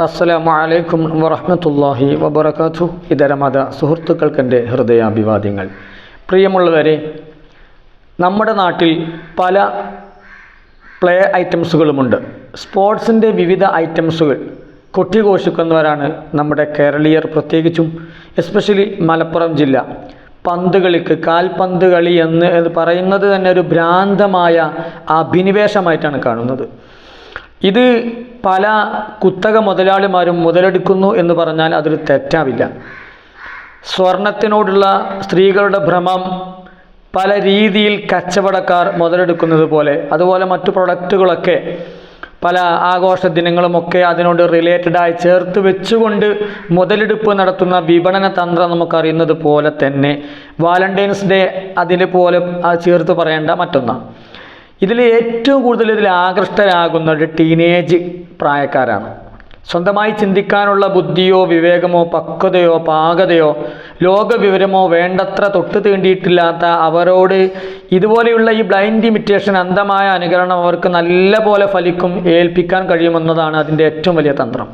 അസ്സലാമു അലൈക്കും വറഹ്മത്തുള്ളാഹി വബറകാതുഹു. ഇതരമത സുഹൃത്തുക്കൾക്കെന്റെ ഹൃദയാഭിവാദ്യങ്ങൾ. പ്രിയമുള്ളവരെ നമ്മുടെ നാട്ടിൽ പല പ്ലേ ഐറ്റംസുകളുമുണ്ട്. സ്പോർട്സിന്റെ വിവിധ ഐറ്റംസുകൾ കൊട്ടിഘോഷിക്കുന്നവരാണ് നമ്മുടെ കേരളീയർ പ്രത്യേകിച്ചും എസ്പെഷ്യലി മലപ്പുറം ജില്ല. പന്ത് കളിക്ക് കാൽപന്ത് കളി എന്ന് പറയുന്നത് തന്നെ ഒരു ഭ്രാന്തമായ അഭിനിവേശമായിട്ടാണ് കാണുന്നത്. ഇത് പല കുത്തക മുതലാളിമാരും മുതലെടുക്കുന്നു എന്ന് പറഞ്ഞാൽ അതൊരു തെറ്റാവില്ല. സ്വർണത്തിനോടുള്ള സ്ത്രീകളുടെ ഭ്രമം പല രീതിയിൽ കച്ചവടക്കാർ മുതലെടുക്കുന്നത് പോലെ അതുപോലെ മറ്റു പ്രൊഡക്റ്റുകളൊക്കെ പല ആഘോഷ ദിനങ്ങളുമൊക്കെ അതിനോട് റിലേറ്റഡായി ചേർത്ത് വെച്ചുകൊണ്ട് മുതലെടുപ്പ് നടത്തുന്ന വിപണന തന്ത്രം നമുക്കറിയുന്നത് പോലെ തന്നെ. വാലന്റൈൻസ് ഡേ അതിനെ പോലെ ചേർത്ത് പറയേണ്ട മറ്റൊന്നാണ്. ഇതിൽ ഏറ്റവും കൂടുതൽ ഇതിൽ ആകൃഷ്ടരാകുന്നത് ടീനേജ് പ്രായക്കാരാണ്. സ്വന്തമായി ചിന്തിക്കാനുള്ള ബുദ്ധിയോ വിവേകമോ പക്വതയോ പാകതയോ ലോകവിവരമോ വേണ്ടത്ര തൊട്ട് തീണ്ടിയിട്ടില്ലാത്ത അവരോട് ഇതുപോലെയുള്ള ഈ ബ്ലൈൻഡ് ഇമിറ്റേഷൻ അന്ധമായ അനുകരണം അവർക്ക് നല്ല പോലെ ഫലിക്കും ഏൽപ്പിക്കാൻ കഴിയുമെന്നതാണ് അതിന്റെ ഏറ്റവും വലിയ തന്ത്രം.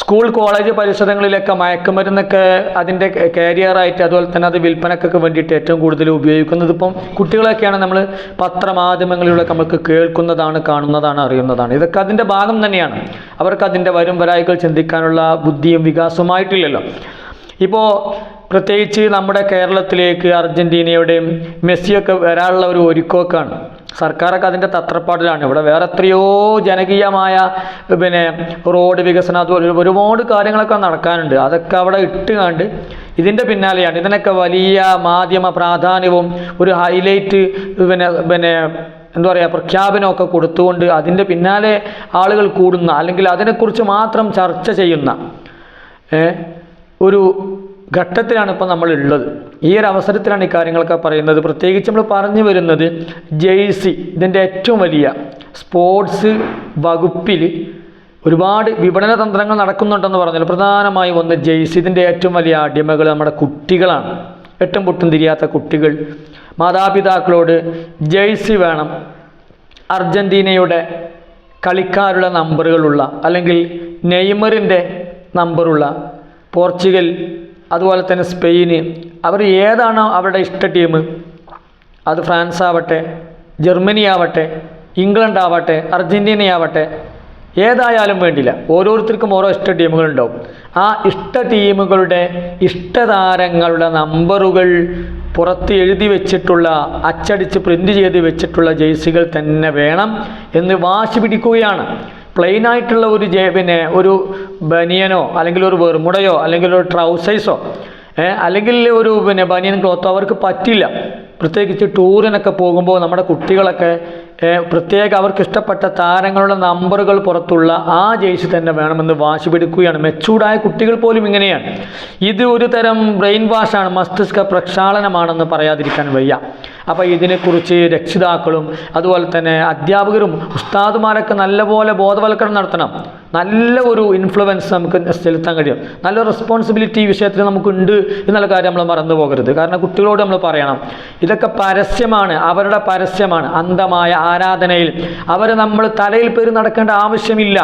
സ്കൂൾ കോളേജ് പരിസരങ്ങളിലൊക്കെ മയക്കുമരുന്നൊക്കെ അതിന്റെ കാരിയറായിട്ട് അതുപോലെ തന്നെ അത് വിൽപ്പനക്കൊക്കെ വേണ്ടിയിട്ട് ഏറ്റവും കൂടുതൽ ഉപയോഗിക്കുന്നത് ഇപ്പം കുട്ടികളൊക്കെയാണ് നമ്മൾ പത്രമാധ്യമങ്ങളിലൂടെ നമുക്ക് കേൾക്കുന്നതാണ് കാണുന്നതാണ് അറിയുന്നതാണ്. ഇതൊക്കെ അതിന്റെ ഭാഗം തന്നെയാണ്. അവർക്ക് അതിന്റെ വരും വരായികൾ ചിന്തിക്കാനുള്ള ബുദ്ധിയും വികാസവുമായിട്ടില്ലല്ലോ. ഇപ്പോൾ പ്രത്യേകിച്ച് നമ്മുടെ കേരളത്തിലേക്ക് അർജന്റീനയുടെയും മെസ്സിയൊക്കെ വരാനുള്ള ഒരു ഒരുക്കമൊക്കെയാണ്. സർക്കാരൊക്കെ അതിന്റെ തത്രപ്പാടിലാണ്. ഇവിടെ വേറെ എത്രയോ ജനകീയമായ പിന്നെ റോഡ് വികസനം അതുപോലെ ഒരുപാട് കാര്യങ്ങളൊക്കെ നടക്കാനുണ്ട്. അതൊക്കെ അവിടെ ഇട്ട് കണ്ട് ഇതിന്റെ പിന്നാലെയാണ്. ഇതിനൊക്കെ വലിയ മാധ്യമ പ്രാധാന്യവും ഒരു ഹൈലൈറ്റ് പിന്നെ പിന്നെ എന്താ പറയുക പ്രഖ്യാപനമൊക്കെ കൊടുത്തുകൊണ്ട് അതിന്റെ പിന്നാലെ ആളുകൾ കൂടുന്ന അല്ലെങ്കിൽ അതിനെക്കുറിച്ച് മാത്രം ചർച്ച ചെയ്യുന്ന ഒരു ഘട്ടത്തിലാണ് ഇപ്പോൾ നമ്മൾ ഉള്ളത് ഈ ഒരു അവസരത്തിലാണ് ഈ കാര്യങ്ങളൊക്കെ പറയുന്നത്. പ്രത്യേകിച്ച് നമ്മൾ പറഞ്ഞു വരുന്നത് ജെയ്സി ഇതിന്റെ ഏറ്റവും വലിയ സ്പോർട്സ് വകുപ്പിൽ ഒരുപാട് വിപണന തന്ത്രങ്ങൾ നടക്കുന്നുണ്ടെന്ന് പറഞ്ഞാൽ പ്രധാനമായും ഒന്ന് ജെയ്സി ഇതിന്റെ ഏറ്റവും വലിയ അടിമകൾ നമ്മുടെ കുട്ടികളാണ്. എട്ടും പൊട്ടും തിരിയാത്ത കുട്ടികൾ. മാതാപിതാക്കളോട് ജെയ്സി വേണം. അർജന്റീനയുടെ കളിക്കാരുടെ നമ്പറുകളുള്ള അല്ലെങ്കിൽ നെയ്മറിന്റെ നമ്പറുള്ള പോർച്ചുഗൽ അതുപോലെ തന്നെ സ്പെയിന്. അവർ ഏതാണോ അവരുടെ ഇഷ്ട ടീം അത് ഫ്രാൻസ് ആവട്ടെ ജർമ്മനി ആവട്ടെ ഇംഗ്ലണ്ട് ആവട്ടെ അർജന്റീന ആവട്ടെ. ഏതായാലും വേണ്ടില്ല. ഓരോരുത്തർക്കും ഓരോ ഇഷ്ട ടീമുകളുണ്ടാവും ആ ഇഷ്ട ടീമുകളുടെ ഇഷ്ടതാരങ്ങളുടെ നമ്പറുകൾ പുറത്ത് എഴുതി വെച്ചിട്ടുള്ള അച്ചടിച്ച് പ്രിന്റ് ചെയ്ത് വെച്ചിട്ടുള്ള ജേഴ്സികൾ തന്നെ വേണം എന്ന് വാശി പിടിക്കുകയാണ്. പ്ലെയിൻ ആയിട്ടുള്ള ഒരു ജെ പിന്നെ ഒരു ബനിയനോ അല്ലെങ്കിൽ ഒരു വെറുമുടയോ അല്ലെങ്കിൽ ഒരു ട്രൗസൈസോ അല്ലെങ്കിൽ ഒരു പിന്നെ ബനിയൻ ക്ലോത്തോ അവർക്ക് പറ്റില്ല. പ്രത്യേകിച്ച് ടൂറിനൊക്കെ പോകുമ്പോൾ നമ്മുടെ കുട്ടികളൊക്കെ പ്രത്യേക അവർക്ക് ഇഷ്ടപ്പെട്ട താരങ്ങളുടെ നമ്പറുകൾ പുറത്തുള്ള ആ ജേഴ്സി തന്നെ വേണമെന്ന് വാശി പിടിക്കുകയാണ്. മെച്ചൂർഡായ കുട്ടികൾ പോലും ഇങ്ങനെയാണ്. ഇത് ഒരു തരം ബ്രെയിൻ വാഷാണ് മസ്തിഷ്ക പ്രക്ഷാളനമാണെന്ന് പറയാതിരിക്കാൻ വയ്യ. അപ്പോൾ ഇതിനെക്കുറിച്ച് രക്ഷിതാക്കളും അതുപോലെ തന്നെ അധ്യാപകരും ഉസ്താദുമാരൊക്കെ നല്ലപോലെ ബോധവൽക്കരണം നടത്തണം. നല്ല ഒരു ഇൻഫ്ലുവൻസ് നമുക്ക് ചെലുത്താൻ കഴിയും. നല്ല റെസ്പോൺസിബിലിറ്റി വിഷയത്തിൽ നമുക്കുണ്ട് എന്നുള്ള കാര്യം നമ്മൾ മറന്നു പോകരുത്. കാരണം കുട്ടികളോട് നമ്മൾ പറയണം ഇതൊക്കെ പരസ്യമാണ് അവരുടെ പരസ്യമാണ്. അന്ധമായ ആരാധനയിൽ. അവരെ നമ്മൾ തലയിൽ പേര് നടക്കേണ്ട ആവശ്യമില്ല.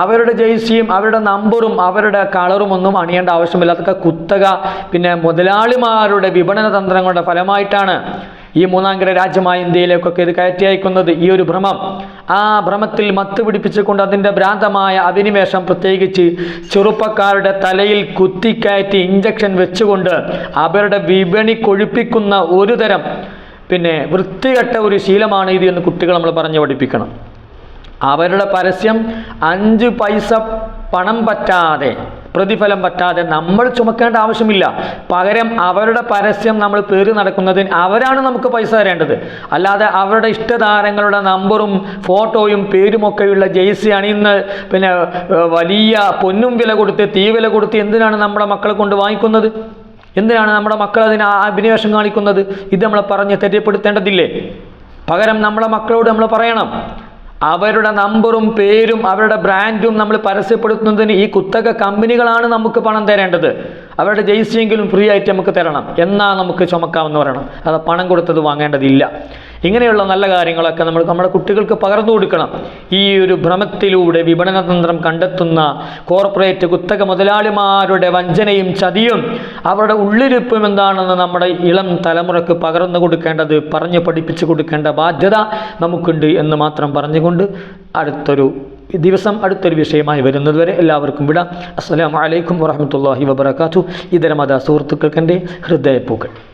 അവരുടെ ജേഴ്സിയും അവരുടെ നമ്പറും അവരുടെ കളറും ഒന്നും അണിയേണ്ട ആവശ്യമില്ല. അതൊക്കെ കുത്തക പിന്നെ മുതലാളിമാരുടെ വിപണന തന്ത്രങ്ങളുടെ ഫലമായിട്ടാണ് ഈ മൂന്നാംകിട രാജ്യമായ ഇന്ത്യയിലേക്കൊക്കെ ഇത് കയറ്റി അയക്കുന്നത്. ഈ ഒരു ഭ്രമം. ആ ഭ്രമത്തിൽ മത്ത് പിടിപ്പിച്ചുകൊണ്ട് അതിന്റെ ഭ്രാന്തമായ അഭിനിവേശം പ്രത്യേകിച്ച് ചെറുപ്പക്കാരുടെ തലയിൽ കുത്തിക്കയറ്റി ഇഞ്ചക്ഷൻ വെച്ചുകൊണ്ട് അവരുടെ വിപണി കൊഴുപ്പിക്കുന്ന ഒരു തരം പിന്നെ വൃത്തികെട്ട ഒരു ശീലമാണ് ഇത് എന്ന് കുട്ടികൾ നമ്മൾ പറഞ്ഞു പഠിപ്പിക്കണം. അവരുടെ പരസ്യം അഞ്ച് പൈസ പണം പറ്റാതെ പ്രതിഫലം പറ്റാതെ നമ്മൾ ചുമക്കേണ്ട ആവശ്യമില്ല. പകരം അവരുടെ പരസ്യം നമ്മൾ പേര് നടക്കുന്നതിന് അവരാണ് നമുക്ക് പൈസ തരേണ്ടത്. അല്ലാതെ അവരുടെ ഇഷ്ടതാരങ്ങളുടെ നമ്പറും ഫോട്ടോയും പേരുമൊക്കെയുള്ള ജേഴ്സി അണിയുന്ന പിന്നെ വലിയ പൊന്നും വില കൊടുത്ത് തീ വില കൊടുത്ത് എന്തിനാണ് നമ്മുടെ മക്കളെ കൊണ്ട് വാങ്ങിക്കുന്നത്? എന്തിനാണ് നമ്മുടെ മക്കൾ അതിന് അഭിനിവേശം കാണിക്കുന്നത്? ഇത് നമ്മളെ പറഞ്ഞ് തെറ്റപ്പെടുത്തേണ്ടതില്ലേ? പകരം നമ്മളെ മക്കളോട് നമ്മൾ പറയണം. അവരുടെ നമ്പറും പേരും അവരുടെ ബ്രാൻഡും നമ്മൾ പരസ്യപ്പെടുത്തുന്നതിന് ഈ കുത്തക കമ്പനികളാണ് നമുക്ക് പണം തരേണ്ടത്. അവരുടെ ജേഴ്സിയെങ്കിലും ഫ്രീ ആയിട്ട് നമുക്ക് തരണം. എന്നാ നമുക്ക് ചുമക്കാമെന്ന് പറയണം. അത് പണം കൊടുത്തത് വാങ്ങേണ്ടതില്ല. ഇങ്ങനെയുള്ള നല്ല കാര്യങ്ങളൊക്കെ നമ്മൾ നമ്മുടെ കുട്ടികൾക്ക് പകർന്നു കൊടുക്കണം. ഈ ഒരു ഭ്രമത്തിലൂടെ വിപണന തന്ത്രം കണ്ടെത്തുന്ന കോർപ്പറേറ്റ് കുത്തക മുതലാളിമാരുടെ വഞ്ചനയും ചതിയും അവരുടെ ഉള്ളിരിപ്പും എന്താണെന്ന് നമ്മുടെ ഇളം തലമുറയ്ക്ക് പകർന്നു കൊടുക്കേണ്ടത് പറഞ്ഞു പഠിപ്പിച്ചു കൊടുക്കേണ്ട ബാധ്യത നമുക്കുണ്ട് എന്ന് മാത്രം പറഞ്ഞുകൊണ്ട് അടുത്തൊരു ദിവസം അടുത്തൊരു വിഷയമായി വരുന്നതുവരെ എല്ലാവർക്കും വിടാം. അസ്സലാമു അലൈക്കും വറഹമത്തല്ലാഹി വബർക്കാത്തു ഇതര മത സുഹൃത്തുക്കൾക്കെന്റെ ഹൃദയപ്പൂക്കൾ